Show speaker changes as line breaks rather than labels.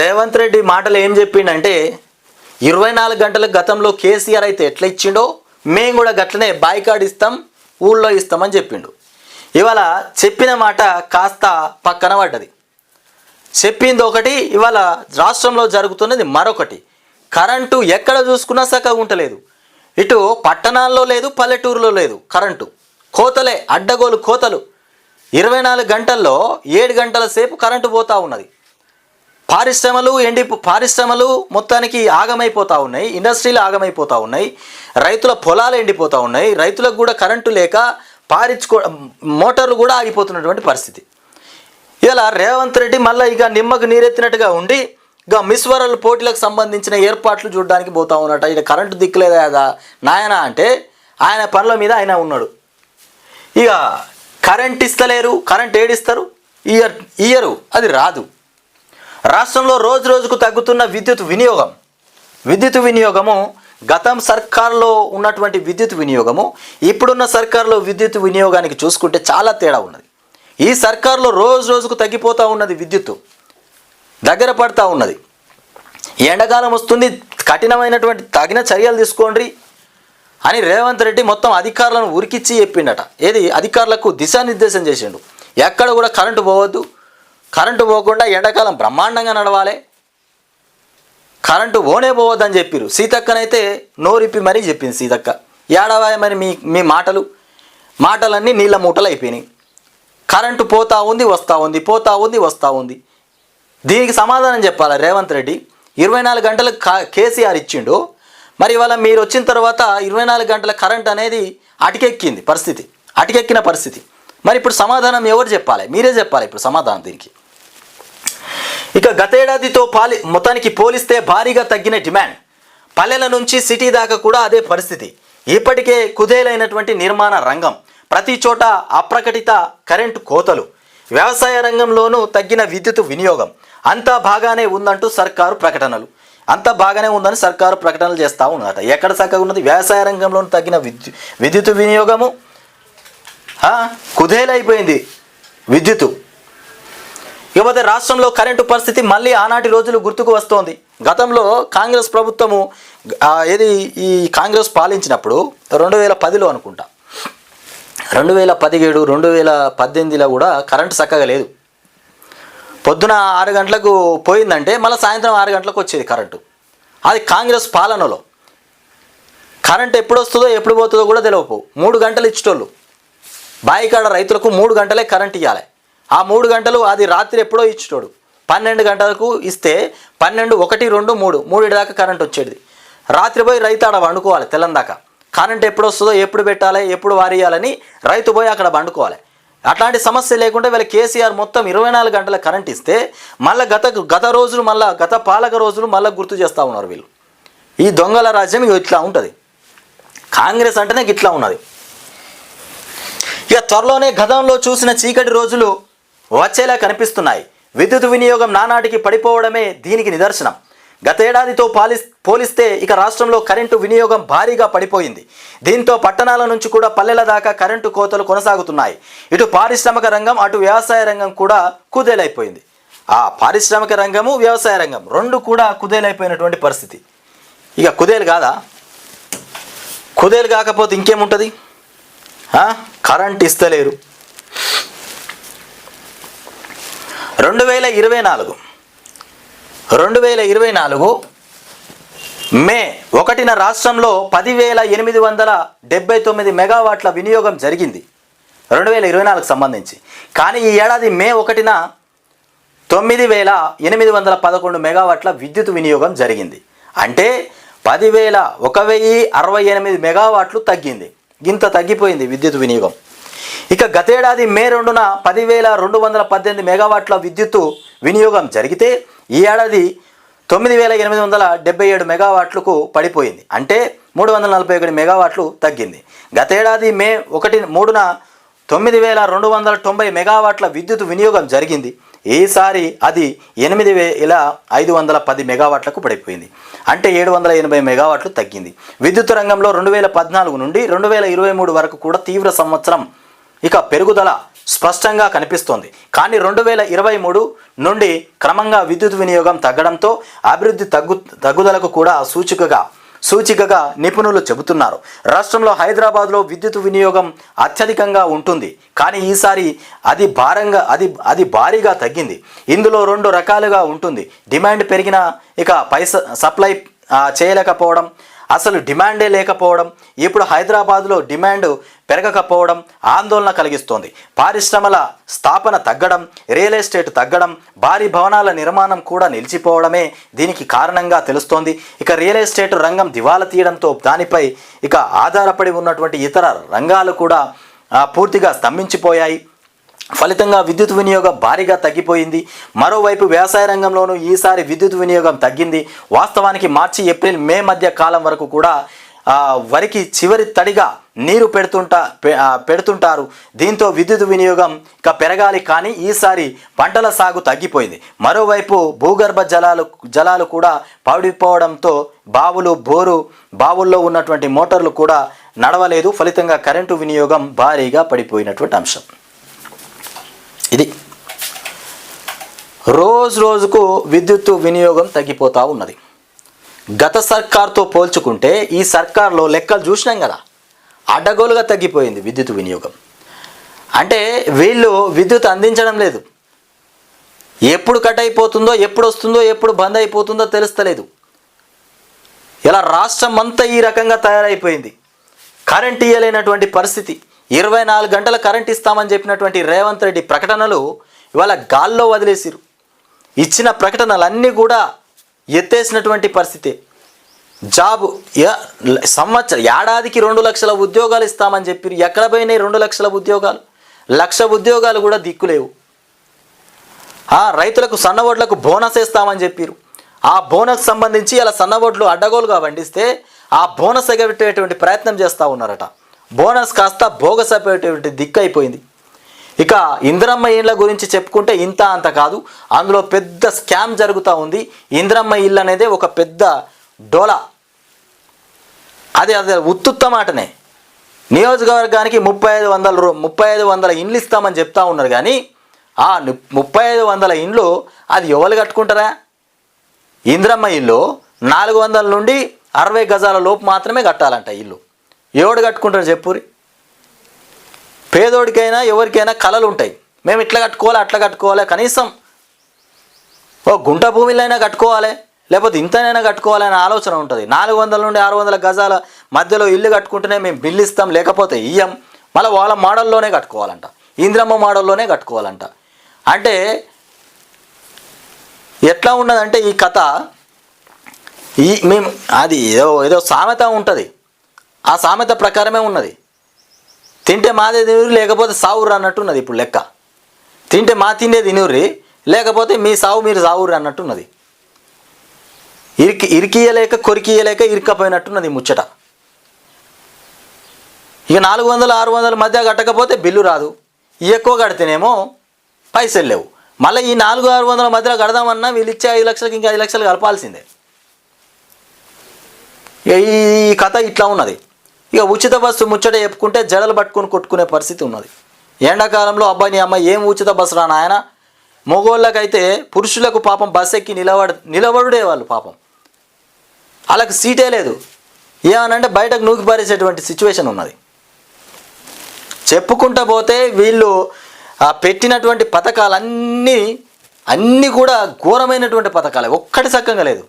రేవంత్ రెడ్డి మాటలు ఏం చెప్పిండంటే ఇరవై నాలుగు గంటల గతంలో కేసీఆర్ అయితే ఎట్లా ఇచ్చిండో మేము కూడా గట్లనే బాయ్కాడ్ ఇస్తాం ఊళ్ళో ఇస్తామని చెప్పిండు. ఇవాళ చెప్పిన మాట కాస్త పక్కన పడ్డది. చెప్పింది ఒకటి ఇవాళ రాష్ట్రంలో జరుగుతున్నది మరొకటి. కరెంటు ఎక్కడ చూసుకున్నా చక్కగా ఉంటలేదు. ఇటు పట్టణాల్లో లేదు పల్లెటూరులో లేదు కరెంటు. కోతలే అడ్డగోలు కోతలు. ఇరవై నాలుగు గంటల్లో ఏడు గంటల సేపు కరెంటు పోతా ఉన్నది. పారిశ్రమలు ఎండి పారిశ్రమలు మొత్తానికి ఆగమైపోతూ ఉన్నాయి ఇండస్ట్రీలు ఆగమైపోతూ ఉన్నాయి రైతుల పొలాలు ఎండిపోతూ ఉన్నాయి రైతులకు కూడా కరెంటు లేక పారించుకో మోటార్లు కూడా ఆగిపోతున్నటువంటి పరిస్థితి. ఇలా రేవంత్ రెడ్డి మళ్ళీ ఇక నిమ్మకు నీరెత్తినట్టుగా ఉండి ఇక మిస్వరల్ పోటీలకు సంబంధించిన ఏర్పాట్లు చూడడానికి పోతా ఉన్నట. ఇక కరెంటు దిక్కులేదా కదా నాయన అంటే ఆయన పనుల మీద ఆయన ఉన్నాడు. ఇక కరెంట్ ఇస్తలేరు కరెంట్ ఏడిస్తారు ఇయర్ ఇయరు అది రాదు. రాష్ట్రంలో రోజు రోజుకు తగ్గుతున్న విద్యుత్ వినియోగం. విద్యుత్ వినియోగము గతం సర్కార్లో ఉన్నటువంటి విద్యుత్ వినియోగము ఇప్పుడున్న సర్కార్లో విద్యుత్ వినియోగానికి చూసుకుంటే చాలా తేడా ఉన్నది. ఈ సర్కార్లో రోజు రోజుకు తగ్గిపోతూ ఉన్నది విద్యుత్తు. దగ్గర పడతా ఉన్నది. ఎండాకాలం వస్తుంది కఠినమైనటువంటి తగిన చర్యలు తీసుకోండి అని రేవంత్ రెడ్డి మొత్తం అధికారులను ఉరికిచ్చి చెప్పిండట. ఏది? అధికారులకు దిశానిర్దేశం చేసిండు. ఎక్కడ కూడా కరెంటు పోవద్దు కరెంటు పోకుండా ఎండాకాలం బ్రహ్మాండంగా నడవాలి. కరెంటు పోనే పోవద్దని చెప్పిరు. సీతక్కనైతే నోరిప్పి మరీ చెప్పింది సీతక్క. ఏడవాయ మరి మీ మీ మాటలు. మాటలన్నీ నీళ్ళ మూటలు అయిపోయినాయి కరెంటు పోతా ఉంది వస్తూ ఉంది పోతా ఉంది వస్తూ ఉంది. దీనికి సమాధానం చెప్పాలి రేవంత్ రెడ్డి? ఇరవై నాలుగు గంటలు కేసీఆర్ ఇచ్చిండు. మరి ఇవాళ మీరు వచ్చిన తర్వాత ఇరవై నాలుగు గంటల కరెంట్ అనేది అటికెక్కింది పరిస్థితి. అటికెక్కిన పరిస్థితి. మరి ఇప్పుడు సమాధానం ఎవరు చెప్పాలి? మీరే చెప్పాలి ఇప్పుడు సమాధానం దీనికి? ఇక గతేడాదితో పాలి మొత్తానికి పోలిస్తే భారీగా తగ్గిన డిమాండ్. పల్లెల నుంచి సిటీ దాకా కూడా అదే పరిస్థితి. ఇప్పటికే కుదేలైనటువంటి నిర్మాణ రంగం. ప్రతి చోట అప్రకటిత కరెంటు కోతలు. వ్యవసాయ రంగంలోనూ తగ్గిన విద్యుత్ వినియోగం. అంతా బాగానే ఉందంటూ సర్కారు ప్రకటనలు. అంతా బాగానే ఉందని సర్కారు ప్రకటనలు చేస్తూ ఉన్నదట. ఎక్కడ చక్కగా ఉన్నది? వ్యవసాయ రంగంలోనూ తగ్గిన విద్యు విద్యుత్ వినియోగము? కుదేలైపోయింది. విద్యుత్. ఇకపోతే రాష్ట్రంలో కరెంటు పరిస్థితి మళ్ళీ ఆనాటి రోజులు గుర్తుకు వస్తోంది. గతంలో కాంగ్రెస్ ప్రభుత్వము ఏది ఈ కాంగ్రెస్ పాలించినప్పుడు రెండు వేల పదిలో అనుకుంటా. రెండు వేల పదిహేడు రెండు వేల పద్దెనిమిదిలో కూడా కరెంటు చక్కగా లేదు. పొద్దున ఆరు గంటలకు పోయిందంటే మళ్ళీ సాయంత్రం ఆరు గంటలకు వచ్చేది కరెంటు. అది కాంగ్రెస్ పాలనలో. కరెంట్ ఎప్పుడు వస్తుందో ఎప్పుడు పోతుందో కూడా తెలియకపోవు మూడు గంటలు ఇచ్చేటోళ్ళు. బాయికాడ రైతులకు మూడు గంటలే కరెంట్ ఇవ్వాలి ఆ మూడు గంటలు అది రాత్రి ఎప్పుడో ఇచ్చేటోడు పన్నెండు గంటలకు ఇస్తే పన్నెండు ఒకటి రెండు మూడు. మూడు దాకా కరెంట్ వచ్చేది. రాత్రి పోయి రైతు ఆడ వండుకోవాలి తెల్లందాకా కరెంట్ ఎప్పుడు వస్తుందో ఎప్పుడు పెట్టాలి ఎప్పుడు వారియాలని రైతు పోయి అక్కడ వండుకోవాలి అట్లాంటి సమస్య లేకుండా వీళ్ళ కేసీఆర్ మొత్తం ఇరవై నాలుగు గంటల కరెంట్ ఇస్తే మళ్ళీ గత గత రోజులు మళ్ళీ గత పాలక రోజులు మళ్ళీ గుర్తు చేస్తూ ఉన్నారు వీళ్ళు. ఈ దొంగల రాజ్యం ఇట్లా ఉంటుంది. కాంగ్రెస్ అంటేనే ఇట్లా ఉన్నది. ఇక త్వరలోనే గతంలో చూసిన చీకటి రోజులు వచ్చేలా కనిపిస్తున్నాయి. విద్యుత్ వినియోగం నానాటికి పడిపోవడమే దీనికి నిదర్శనం. గతేడాదితో పాలిస్ పోలిస్తే ఇక రాష్ట్రంలో కరెంటు వినియోగం భారీగా పడిపోయింది. దీంతో పట్టణాల నుంచి కూడా పల్లెల దాకా కరెంటు కోతలు కొనసాగుతున్నాయి. ఇటు పారిశ్రామిక రంగం అటు వ్యవసాయ రంగం కూడా కుదేలైపోయింది. ఆ పారిశ్రామిక రంగము వ్యవసాయ రంగం రెండు కూడా కుదేలైపోయినటువంటి పరిస్థితి. ఇక కుదేలు కాదా? కుదేలు కాకపోతే ఇంకేముంటుంది? కరెంట్ ఇస్తలేరు. రెండు వేల ఇరవై నాలుగు. రెండు వేల ఇరవై నాలుగు మే ఒకటిన రాష్ట్రంలో పదివేల ఎనిమిది వందల డెబ్బై తొమ్మిది మెగావాట్ల వినియోగం జరిగింది. రెండు వేల ఇరవై నాలుగు సంబంధించి. కానీ ఈ ఏడాది మే ఒకటిన తొమ్మిది వేల ఎనిమిది వందల పదకొండు మెగావాట్ల విద్యుత్ వినియోగం జరిగింది. అంటే పదివేల ఒక వెయ్యి అరవై ఎనిమిది మెగావాట్లు తగ్గింది. ఇంత తగ్గిపోయింది విద్యుత్ వినియోగం. ఇక గతేడాది మే రెండున పదివేల రెండు వందల పద్దెనిమిది మెగావాట్ల విద్యుత్తు వినియోగం జరిగితే ఈ ఏడాది తొమ్మిది వేల ఎనిమిది వందల డెబ్బై ఏడు మెగావాట్లకు పడిపోయింది. అంటే మూడు వందల నలభై ఒకటి మెగావాట్లు తగ్గింది. గతేడాది మే ఒకటి మూడున తొమ్మిది వేల రెండు వందల తొంభై మెగావాట్ల విద్యుత్ వినియోగం జరిగింది. ఈసారి అది ఎనిమిది వేల ఐదు వందల పది మెగావాట్లకు పడిపోయింది. అంటే ఏడు వందల ఎనభై మెగావాట్లు తగ్గింది. విద్యుత్ రంగంలో రెండు వేల పద్నాలుగు నుండి రెండు వేల ఇరవై మూడు వరకు కూడా తీవ్ర సంవత్సరం ఇక పెరుగుదల స్పష్టంగా కనిపిస్తోంది. కానీ రెండు వేల ఇరవై మూడు నుండి క్రమంగా విద్యుత్ వినియోగం తగ్గడంతో అభివృద్ధి తగ్గు తగ్గుదలకు కూడా సూచికగా సూచికగా నిపుణులు చెబుతున్నారు. రాష్ట్రంలో హైదరాబాద్లో విద్యుత్ వినియోగం అత్యధికంగా ఉంటుంది. కానీ ఈసారి అది భారంగా అది అది భారీగా తగ్గింది. ఇందులో రెండు రకాలుగా ఉంటుంది. డిమాండ్ పెరిగిన ఇక పైస సప్లై చేయలేకపోవడం అసలు డిమాండే లేకపోవడం ఇప్పుడు హైదరాబాద్లో డిమాండ్ పెరగకపోవడం ఆందోళన కలిగిస్తోంది. పారిశ్రమల స్థాపన తగ్గడం రియల్ ఎస్టేట్ తగ్గడం భారీ భవనాల నిర్మాణం కూడా నిలిచిపోవడమే దీనికి కారణంగా తెలుస్తోంది. ఇక రియల్ ఎస్టేట్ రంగం దివాలా తీయడంతో దానిపై ఇక ఆధారపడి ఉన్నటువంటి ఇతర రంగాలు కూడా పూర్తిగా స్తంభించిపోయాయి. ఫలితంగా విద్యుత్ వినియోగం భారీగా తగ్గిపోయింది. మరోవైపు వ్యవసాయ రంగంలోనూ ఈసారి విద్యుత్ వినియోగం తగ్గింది. వాస్తవానికి మార్చి ఏప్రిల్ మే మధ్య కాలం వరకు కూడా వరికి చివరి తడిగా నీరు పెడుతుంటా పె- పెడుతుంటారు. దీంతో విద్యుత్ వినియోగం ఇక పెరగాలి కానీ ఈసారి పంటల సాగు తగ్గిపోయింది. మరోవైపు భూగర్భ జలాలు జలాలు కూడా పడిపోవడంతో బావులు బోరు బావుల్లో ఉన్నటువంటి మోటార్లు కూడా నడవలేదు. ఫలితంగా కరెంటు వినియోగం భారీగా పడిపోయినటువంటి అంశం. ఇది. రోజు రోజుకు విద్యుత్ వినియోగం తగ్గిపోతూ ఉన్నది. గత సర్కార్తో పోల్చుకుంటే ఈ సర్కార్లో లెక్కలు చూసినాం కదా అడ్డగోలుగా తగ్గిపోయింది విద్యుత్ వినియోగం. అంటే వీళ్ళు విద్యుత్ అందించడం లేదు. ఎప్పుడు కట్ అయిపోతుందో ఎప్పుడు వస్తుందో ఎప్పుడు బంద్ అయిపోతుందో తెలుస్తలేదు. ఇలా రాష్ట్రం అంతా ఈ రకంగా తయారైపోయింది. కరెంట్ ఇయ్యలేనటువంటి పరిస్థితి. ఇరవై నాలుగు గంటల కరెంట్ ఇస్తామని చెప్పినటువంటి రేవంత్ రెడ్డి ప్రకటనలు ఇవాళ గాల్లో వదిలేసిరు. ఇచ్చిన ప్రకటనలన్నీ కూడా ఎత్తేసినటువంటి పరిస్థితి. జాబ్ సంవత్సరం ఏడాదికి రెండు లక్షల ఉద్యోగాలు ఇస్తామని చెప్పి ఎక్కడ పోయినాయి రెండు లక్షల ఉద్యోగాలు? లక్ష ఉద్యోగాలు కూడా దిక్కులేవు. ఆ, రైతులకు సన్నవడ్లకు బోనస్ ఇస్తామని చెప్పారు. ఆ బోనస్ సంబంధించి అలా సన్నవడ్లు అడ్డగోలుగా వండిస్తే ఆ బోనస్ ఎగబెట్టేటువంటి ప్రయత్నం చేస్తూ ఉన్నారట. బోనస్ కాస్త బోగస్ అయిపోయేటువంటి దిక్కు అయిపోయింది ఇక ఇంద్రమ్మ ఇళ్ళ గురించి చెప్పుకుంటే ఇంత అంత కాదు. అందులో పెద్ద స్కామ్ జరుగుతూ ఉంది. ఇంద్రమ్మ ఇల్లు అనేది ఒక పెద్ద డోలా. అది అది ఉత్తుత్త మాటనే. నియోజకవర్గానికి ముప్పై ఐదు వందల రూ ముప్పై ఐదు వందల ఇండ్లు ఇస్తామని చెప్తా ఉన్నారు కానీ ఆ ముప్పై ఐదు వందల ఇండ్లు అది ఎవరు కట్టుకుంటారా? ఇంద్రమ్మ ఇల్లు నాలుగు వందల నుండి అరవై గజాల లోపు మాత్రమే కట్టాలంట ఇల్లు. ఎవడు కట్టుకుంటారు చెప్పురి? పేదోడికైనా ఎవరికైనా కళలు ఉంటాయి. మేము ఇట్లా కట్టుకోవాలి అట్లా కట్టుకోవాలి కనీసం ఓ గుంట భూమిలైనా కట్టుకోవాలి లేకపోతే ఇంతనైనా కట్టుకోవాలి అనే ఆలోచన ఉంటుంది. నాలుగు వందల నుండి ఆరు వందల గజాల మధ్యలో ఇల్లు కట్టుకుంటేనే మేము బిల్లు ఇస్తాం లేకపోతే ఇయ్యం. మళ్ళీ వాళ్ళ మోడల్లోనే కట్టుకోవాలంట. ఇంద్రమ్మ మోడల్లోనే కట్టుకోవాలంట. అంటే ఎట్లా ఉన్నదంటే ఈ కథ ఈ మేము అది ఏదో ఏదో సామెత ఉంటుంది. ఆ సామెత ప్రకారమే ఉన్నది. తింటే మాదే తినూరి లేకపోతే సావురు అన్నట్టు ఉన్నది ఇప్పుడు లెక్క. తింటే మా తిండే తినూరి లేకపోతే మీ సావు మీరు సావురు అన్నట్టున్నది ఇరికి ఇరికియలేక కొరికియలేక ఇరుక్కపోయినట్టున్నది ముచ్చట. ఇక నాలుగు వందల ఆరు వందల మధ్య కట్టకపోతే బిల్లు రాదు. ఎక్కువ కడితేనేమో పైసలు లేవు. మళ్ళీ ఈ నాలుగు ఆరు వందల మధ్యలో కడదామన్నా వీళ్ళు ఇచ్చే ఐదు లక్షలకి ఇంకా ఐదు లక్షలు కలపాల్సిందే. ఈ ఈ కథ ఇట్లా ఉన్నది. ఇక ఉచిత బస్సు ముచ్చట చెప్పుకుంటే జడలు పట్టుకుని కొట్టుకునే పరిస్థితి ఉన్నది. ఎండాకాలంలో అబ్బాయి నీ అమ్మాయి ఏం ఉచిత బస్సు రా నాయన? మగోళ్ళకైతే పురుషులకు పాపం బస్ ఎక్కి నిలబడ నిలబడుడే వాళ్ళు పాపం. వాళ్ళకి సీటే లేదు. ఏమనంటే బయటకు నూకి పారేసేటువంటి సిచ్యువేషన్ ఉన్నది. చెప్పుకుంటా పోతే వీళ్ళు పెట్టినటువంటి పథకాలన్నీ అన్నీ కూడా ఘోరమైనటువంటి పథకాలే. ఒక్కటి సక్కంగా లేదు.